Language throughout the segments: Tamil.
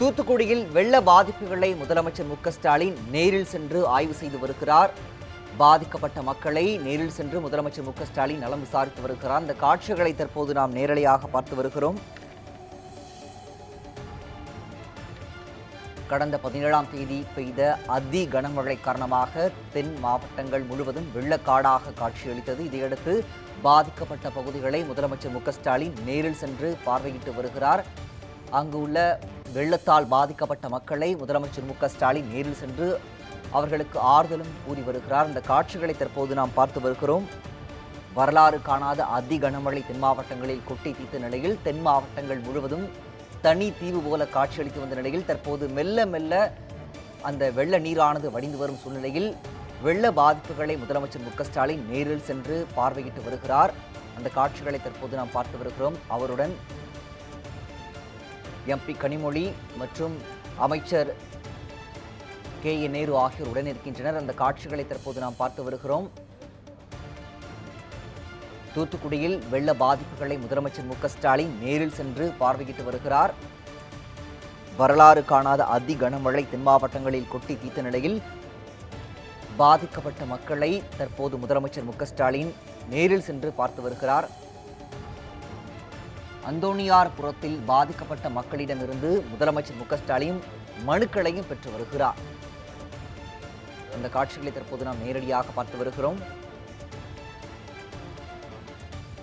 தூத்துக்குடியில் வெள்ள பாதிப்புகளை முதலமைச்சர் மு ஸ்டாலின் நேரில் சென்று ஆய்வு செய்து வருகிறார். பாதிக்கப்பட்ட மக்களை நேரில் சென்று முதலமைச்சர் மு ஸ்டாலின் நலம் விசாரித்து வருகிறார். அந்த காட்சிகளை தற்போது நாம் நேரலையாக பார்த்து வருகிறோம். கடந்த பதினேழாம் தேதி பெய்த அதி கனமழை காரணமாக தென் மாவட்டங்கள் முழுவதும் வெள்ளக்காடாக காட்சியளித்தது. இதையடுத்து பாதிக்கப்பட்ட பகுதிகளை முதலமைச்சர் மு ஸ்டாலின் நேரில் சென்று பார்வையிட்டு வருகிறார். அங்கு உள்ள வெள்ளத்தால் பாதிக்கப்பட்ட மக்களை முதலமைச்சர் மு ஸ்டாலின் நேரில் சென்று அவர்களுக்கு ஆறுதலும் கூறி வருகிறார். இந்த காட்சிகளை தற்போது நாம் பார்த்து வருகிறோம். வரலாறு காணாத அதி கனமழை தென் மாவட்டங்களில் கொட்டி தீர்த்த நிலையில் தென் மாவட்டங்கள் முழுவதும் தனி தீவு போல காட்சியளித்து வந்த நிலையில் தற்போது மெல்ல மெல்ல அந்த வெள்ள நீரானது வடிந்து வரும் சூழ்நிலையில் வெள்ள பாதிப்புகளை முதலமைச்சர் மு ஸ்டாலின் நேரில் சென்று பார்வையிட்டு வருகிறார். அந்த காட்சிகளை தற்போது நாம் பார்த்து வருகிறோம். அவருடன் எம்பி கனிமொழி மற்றும் அமைச்சர் கே ஏ நேரு ஆகியோர் உடன் இருக்கின்றனர். அந்த காட்சிகளை தற்போது நாம் பார்த்து வருகிறோம். தூத்துக்குடியில் வெள்ள பாதிப்புகளை முதலமைச்சர் மு ஸ்டாலின் நேரில் சென்று பார்வையிட்டு வருகிறார். வரலாறு காணாத அதி கனமழை தென் மாவட்டங்களில் கொட்டி தீர்த்த நிலையில் பாதிக்கப்பட்ட மக்களை தற்போது முதலமைச்சர் மு ஸ்டாலின் நேரில் சென்று பார்த்து வருகிறார். அந்தோணியார்புரத்தில் பாதிக்கப்பட்ட மக்களிடமிருந்து முதலமைச்சர் மு க ஸ்டாலின் மனுக்களையும் பெற்று வருகிறார். அந்த காட்சிகளை தற்போது நாம் நேரடியாக பார்த்து வருகிறோம்.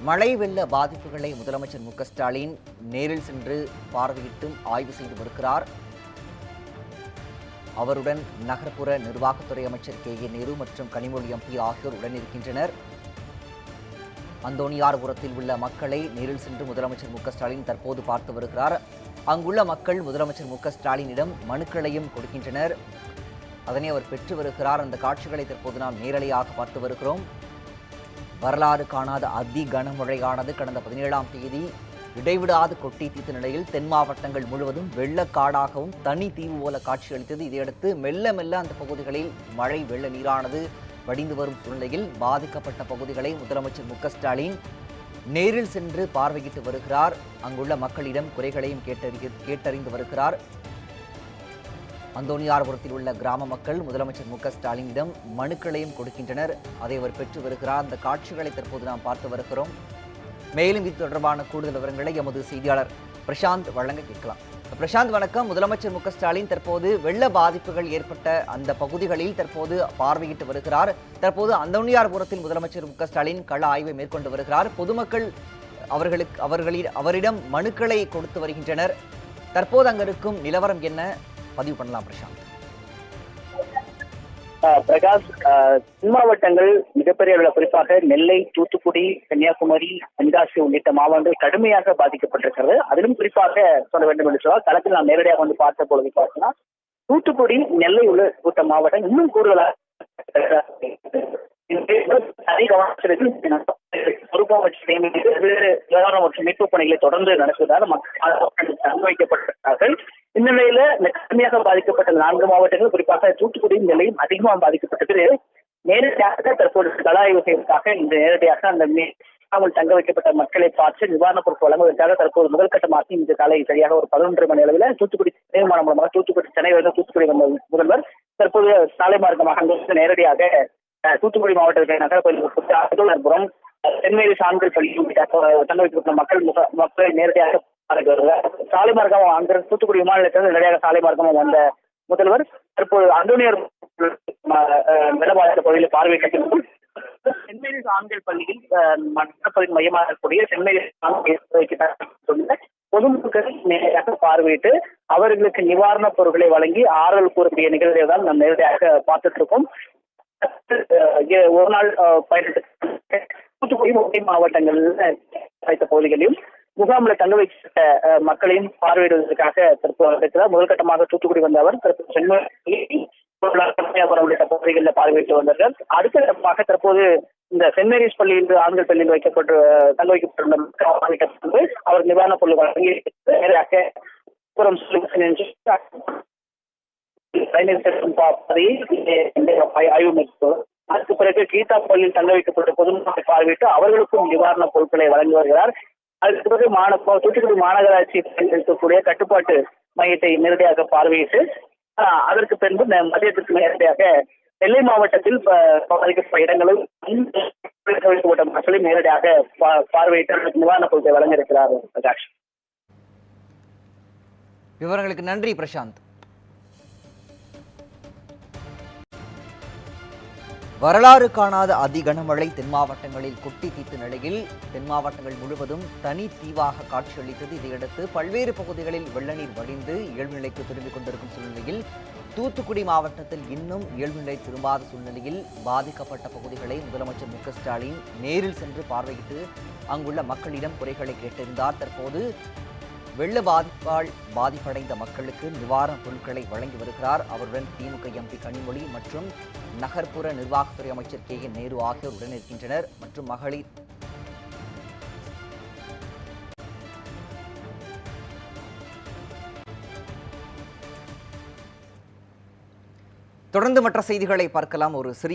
மழை வெள்ள பாதிப்புகளை முதலமைச்சர் மு க ஸ்டாலின் நேரில் சென்று பார்வையிட்டும் ஆய்வு செய்து வருகிறார். அவருடன் நகர்ப்புற நிர்வாகத்துறை அமைச்சர் கே ஏ நேரு மற்றும் கனிமொழி எம்பி ஆகியோர் உடன் இருக்கின்றனர். அந்தோணியார்புரத்தில் உள்ள மக்களை நேரில் சென்று முதலமைச்சர் மு ஸ்டாலின் தற்போது பார்த்து வருகிறார். அங்குள்ள மக்கள் முதலமைச்சர் மு ஸ்டாலினிடம் மனுக்களையும் கொடுக்கின்றனர். அதனை அவர் பெற்று வருகிறார். அந்த காட்சிகளை தற்போது நாம் நேரலையாக பார்த்து வருகிறோம். வரலாறு காணாத அதி கனமழையானது கடந்த பதினேழாம் தேதி இடைவிடாது கொட்டி தீர்த்த நிலையில் தென் மாவட்டங்கள் முழுவதும் வெள்ளக்காடாகவும் தனி தீவு போல காட்சியளித்தது. இதையடுத்து மெல்ல மெல்ல அந்த பகுதிகளில் மழை வெள்ள நீரானது வடிந்து வரும் சூழ்நிலையில் பாதிக்கப்பட்ட பகுதிகளை முதலமைச்சர் மு ஸ்டாலின் நேரில் சென்று பார்வையிட்டு வருகிறார். அங்குள்ள மக்களிடம் குறைகளையும் கேட்டறி கேட்டறிந்து வருகிறார். அந்தோணியார்புரத்தில் உள்ள கிராம மக்கள் முதலமைச்சர் மு ஸ்டாலினிடம் மனுக்களையும் கொடுக்கின்றனர். அதை அவர் பெற்று வருகிறார். அந்த காட்சிகளை தற்போது நாம் பார்த்து வருகிறோம். மேலும் இது தொடர்பான கூடுதல் விவரங்களை எமது செய்தியாளர் பிரசாந்த் வழங்க கேட்கலாம். பிரசாந்த் வணக்கம். முதலமைச்சர் மு ஸ்டாலின் தற்போது வெள்ள பாதிப்புகள் ஏற்பட்ட அந்த பகுதிகளில் தற்போது பார்வையிட்டு வருகிறார். தற்போது அந்தோணியார்புரத்தில் முதலமைச்சர் மு ஸ்டாலின் கள ஆய்வை மேற்கொண்டு வருகிறார். பொதுமக்கள் அவர்களுக்கு அவர்களில் அவரிடம் மனுக்களை கொடுத்து வருகின்றனர். தற்போது அங்கிருக்கும் நிலவரம் என்ன? பதிவு பண்ணலாம் பிரசாந்த். பிரகாஷ் மாவட்டங்கள் மிகப்பெரிய அளவில் குறிப்பாக நெல்லை தூத்துக்குடி கன்னியாகுமரி தென்காசி உள்ளிட்ட மாவட்டங்கள் கடுமையாக பாதிக்கப்பட்டிருக்கிறது. அதிலும் குறிப்பாக சொல்ல வேண்டும் என்று சொன்னால் களத்தில் நான் நேரடியாக வந்து பார்த்த பொழுது பார்த்தோம்னா தூத்துக்குடி நெல்லை உள்ள கூட்ட மாவட்டம் இன்னும் கூடுதலாக பொறுப்பா வச்சு வெவ்வேறு மற்றும் மீட்பு பணிகளை தொடர்ந்து நடத்துவதால் மக்கள் தங்க இந்த நிலையில இந்த கடுமையாக பாதிக்கப்பட்ட நான்கு மாவட்டங்கள் குறிப்பாக தூத்துக்குடி நிலையும் அதிகமாக பாதிக்கப்பட்டது. நேரடியாக தற்போது கலாய்வு செய்வதற்காக இந்த நேரடியாக அந்த மீளாமல் தங்க வைக்கப்பட்ட மக்களை பார்த்து நிவாரணப் பொருட்கள் வழங்குவதற்காக தற்போது முதல் கட்டமாக இன்று காலை சரியாக ஒரு பதினொன்று மணி அளவில் தூத்துக்குடி விமானம் மூலமாக தூத்துக்குடி சென்னை வந்து தூத்துக்குடி முதல்வர் தற்போது சாலை மார்க்கமாக அங்கிருந்து நேரடியாக தூத்துக்குடி மாவட்டத்தில் நகரப்பகுதி அகத்தூர்புரம் தென்மேரி சான்கள் பள்ளி மக்கள் முக- மக்களை நேரடியாக பார்க்க சாலை மார்க்கம் அங்கிருந்து தூத்துக்குடி விமான நிலையத்தில் நேரடியாக சாலை மார்க்கம் வந்த முதல்வர். தற்போது அந்தோனியர் வெள்ள பகுதியில் பார்வையிட்டு சென்மேரி ஆண்கள் பள்ளியில் மற்ற மையமாக இருக்கக்கூடிய சென்மேரி பொதுமக்கள் நேரடியாக பார்வையிட்டு அவர்களுக்கு நிவாரணப் பொருட்களை வழங்கி ஆறுதல் கூறக்கூடிய நிகழ்வை தான் நாம் நேரடியாக பார்த்துட்டு இருக்கோம். ஒரு நாள் பயணத்துக்கு தூத்துக்குடி மும்பை மாவட்டங்களில் வைத்த பகுதிகளிலும் முகாமில் தங்க வைக்கப்பட்ட மக்களையும் பார்வையிடுவதற்காக தற்போது இருக்கிறார் முதல் கட்டமாக தூத்துக்குடி வந்த அவர் தற்போது சென்னை உள்ளிட்ட பகுதிகளில் பார்வையிட்டு வந்தார்கள் அடுத்த கட்டமாக தற்போது இந்த சென்ட் மேரிஸ் பள்ளியில் ஆண்கள் பள்ளியில் வைக்கப்பட்டு தங்க வைக்கப்பட்டுள்ள அவர் நிவாரணப் பொருள் வழங்கி நேராக புறம் ஆய்வு மேற்கொள்ளும் அதற்கு பிறகு கீதா பள்ளியில் தங்க வைக்கப்பட்ட பொதுமக்களை பார்வையிட்டு அவர்களுக்கும் நிவாரணப் பொருட்களை வழங்கி வருகிறார். அதுக்கு பிறகு மாணவ தூத்துக்குடி மாநகராட்சி இருக்கக்கூடிய கட்டுப்பாட்டு மையத்தை நேரடியாக பார்வையிட்டு அதற்கு பின்பு மதியத்திற்கு நேரடியாக நெல்லை மாவட்டத்தில் பாதிக்கப்பட்ட இடங்களும் வைக்கப்பட்ட மக்களை நேரடியாக பார்வையிட்டு அதற்கு நிவாரணப் பொருட்களை வழங்க இருக்கிறார் பிரகாஷ். விவரங்களுக்கு நன்றி பிரசாந்த். வரலாறு காணாத அதி கனமழை தென் மாவட்டங்களில் கொட்டி தீர்த்த நிலையில் தென் மாவட்டங்கள் முழுவதும் தனி தீவாக காட்சியளித்தது. இதையடுத்து பல்வேறு பகுதிகளில் வெள்ளநீர் வடிந்து இயல்புநிலைக்கு திரும்பிக் கொண்டிருக்கும் சூழ்நிலையில் தூத்துக்குடி மாவட்டத்தில் இன்னும் இயல்புநிலை திரும்பாத சூழ்நிலையில் பாதிக்கப்பட்ட பகுதிகளை முதலமைச்சர் மு ஸ்டாலின் நேரில் சென்று பார்வையிட்டு அங்குள்ள மக்களிடம் குறைகளை கேட்டிருந்தார். தற்போது வெள்ள பாதிப்பால் பாதிப்படைந்த மக்களுக்கு நிவாரணப் பொருட்களை வழங்கி வருகிறார். அவருடன் திமுக எம்பி கனிமொழி மற்றும் நகர்ப்புற நிர்வாகத்துறை அமைச்சர் கே என் நேரு ஆகியோர் உடனிருக்கின்றனர். மற்றும் மகளிர் தொடர்ந்து மற்ற செய்திகளை பார்க்கலாம். ஒரு சிறிய